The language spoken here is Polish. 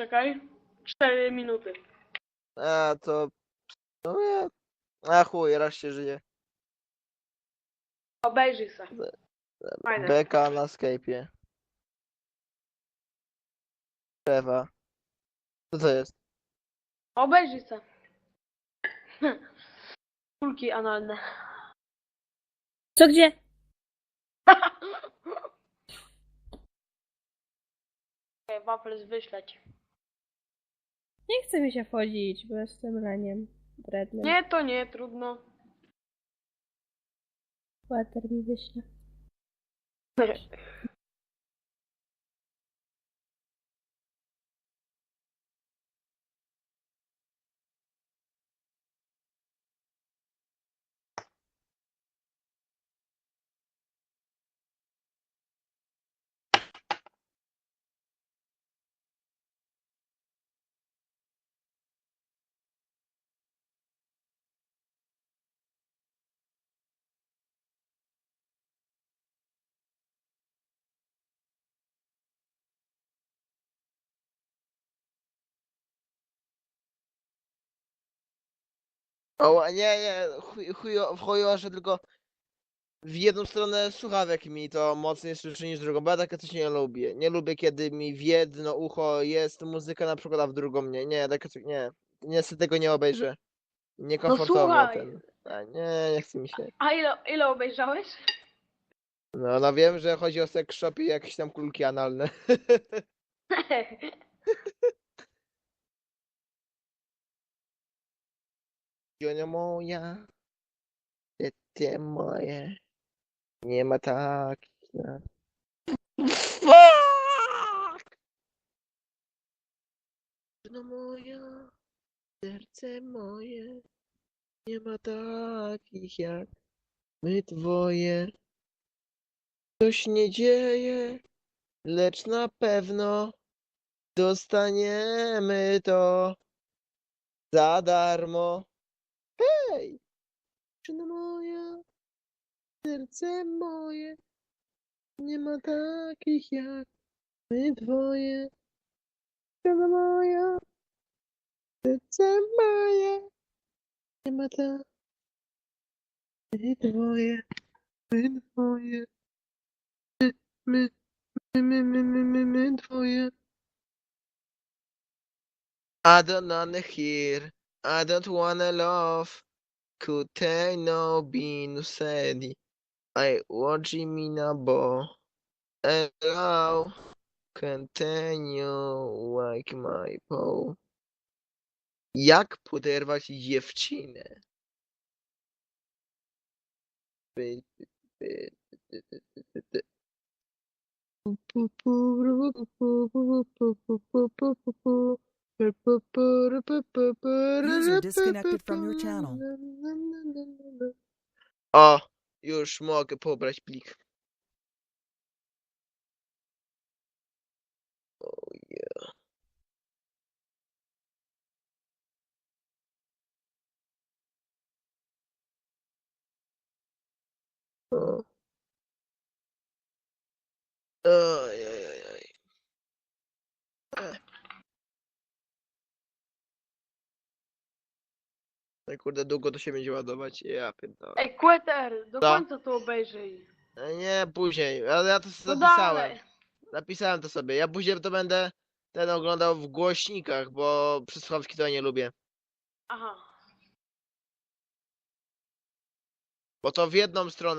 czekaj. 4 minuty. A to. No nie. A chuj, raz się żyje. Obejrzyj se. Fajne. Beka na Skype'ie. Trewa. Co to jest? Obejrzyj se. Kulki analne. Co gdzie? Okej, Wafels wyśleć. Nie chce mi się wchodzić, bo jestem leniem. Wrednym. Nie, to nie, trudno. Water mi wyśle. O, nie, nie, chuj, chujo, chujo, że tylko w jedną stronę słuchawek mi to mocniej słyszy niż drugą, bo ja takie coś nie lubię. Nie lubię, kiedy mi w jedno ucho jest muzyka na przykład, a w drugą nie. Nie, takie coś, nie. Niestety tego nie obejrzę. Niekomfortowo słuchaj. ten. A, nie, nie chce mi się. A ile, ile obejrzałeś? No, no wiem, że chodzi o sex shop i jakieś tam kulki analne. Jonio moja, moje, nie ma na... Fuck! Moja, serce moje, nie ma takich jak my dwoje. Coś nie dzieje, lecz na pewno dostaniemy to za darmo. Hej! Dziewczyno moja, serce moje, nie ma takich jak my dwoje. Dziewczyno moja, serce moje, nie ma takich my dwoje, my dwoje. My, my, my, my, my, my, my dwoje. I don't wanna hear, I don't wanna love. Kuteno binu sedi. Ai mina bo. Hello. Continue like my pole. Jak poderwać dziewczynę? User disconnected from your channel. A, już mogę pobrać plik. Oh yeah. Oh. Oh, No kurde, długo to się będzie ładować. Ja pierdolę. Ej, Queter, do Co? końca to obejrzyj. E, Nie, później, ale ja to No zapisałem. dalej. Napisałem to sobie. Ja później to będę ten oglądał w głośnikach, bo przez słuchawki to ja nie lubię. Aha. Bo to w jedną stronę